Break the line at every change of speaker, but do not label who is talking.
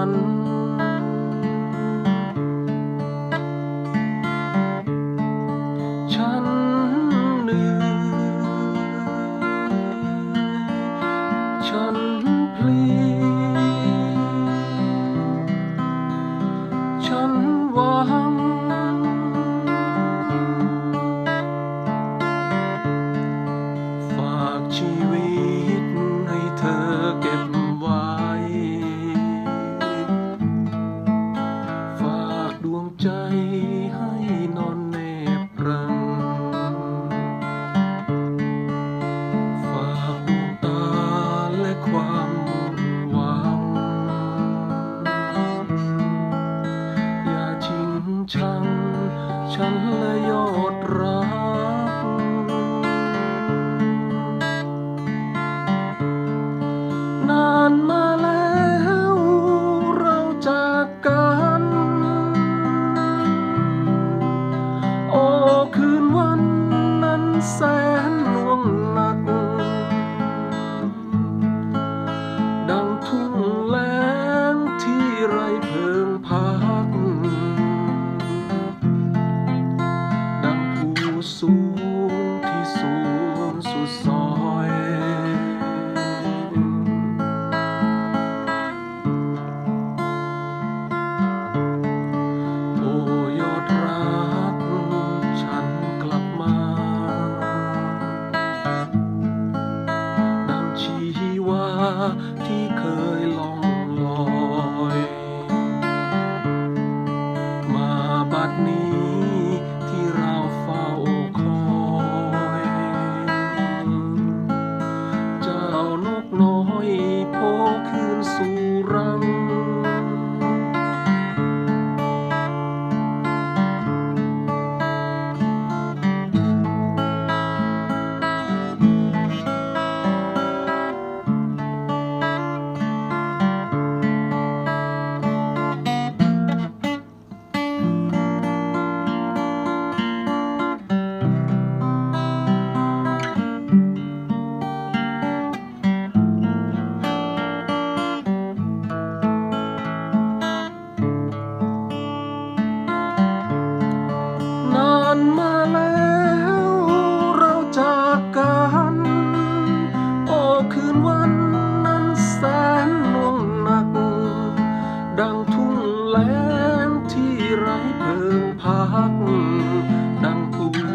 ันฉันเหนื่อฉันพลีฉันหวังฝากชีวิต 遗憾。啊 ดังทุ่งแล้ที่ไร้เพิงพักดังภู